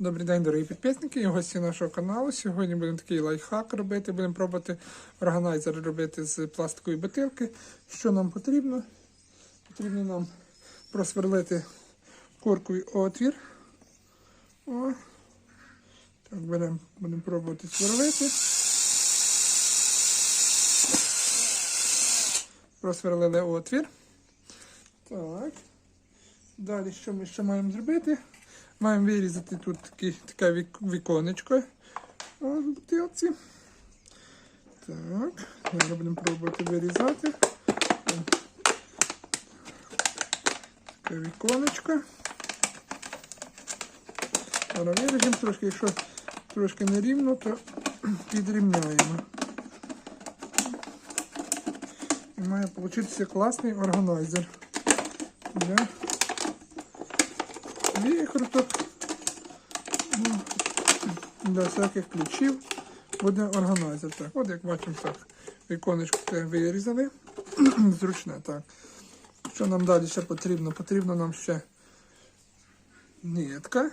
Добрий день, дорогі підписники і гості нашого каналу. Сьогодні будемо такий лайфхак робити. Будемо пробувати органайзер робити з пластикової бутилки. Що нам потрібно? Потрібно нам просверлити корковий отвір. О. Так, беремо, будемо пробувати сверлити. Просверлили отвір. Так. Далі що ми ще маємо зробити? Маємо вирізати тут такі, таке вік, віконечко О, бутилці. Так, зараз будемо пробувати вирізати. Таке віконечко. Зараз виріжемо трошки, якщо трошки нерівно, то підрівняємо. І має получитися класний органайзер. Для викруток. Ну, Для всяких ключів буде органайзер. Так, от як бачимо, так, віконечко вирізали. Зручне, так. Що нам далі ще потрібно? Потрібно нам ще нитка.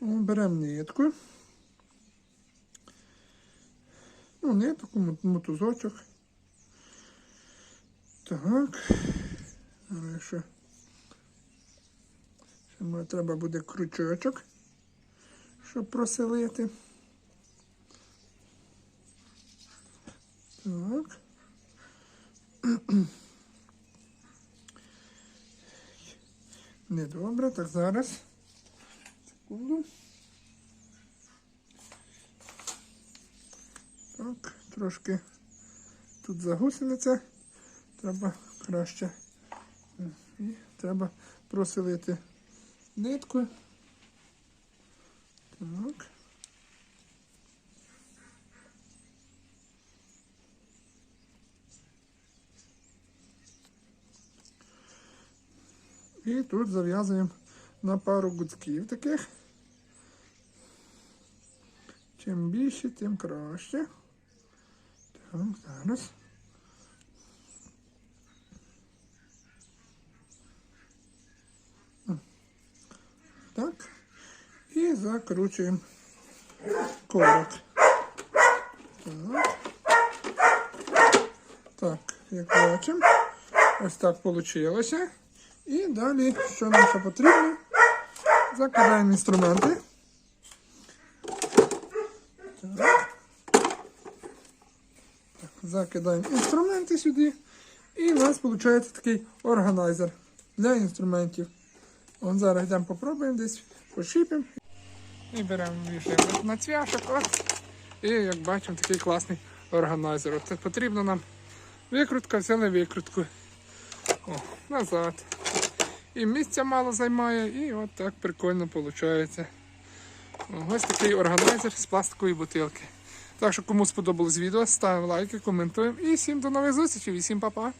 Беремо нитку. Ну, нитку, мотузочок. Так. Зараз Ще треба буде крючочок, щоб проселити. Так. Недобре, так зараз. Секунду. Так, трошки тут загусениця. Треба краще. І треба проселити нитку. Так. І тут зав'язуємо на пару гудків таких. Чим більше, тим краще. Так, зараз. Так. І закручуємо корок. Так. Так, як бачимо, ось так вийшло. І далі, що нам ще потрібно, закидаємо інструменти. Так. Так, закидаємо інструменти сюди. І у нас виходить такий органайзер для інструментів. Вон зараз йдемо попробуємо десь, пошипемо. І беремо вішаємо на цвяшок. От. І як бачимо, такий класний органайзер. От потрібно нам викрутка, взяли викрутку. О, назад. І місця мало займає, і от так прикольно виходить. Ось такий органайзер з пластикової бутилки. Так що, кому сподобалось відео, ставимо лайки, коментуємо. І всім до нових зустрічей, і всім па-па!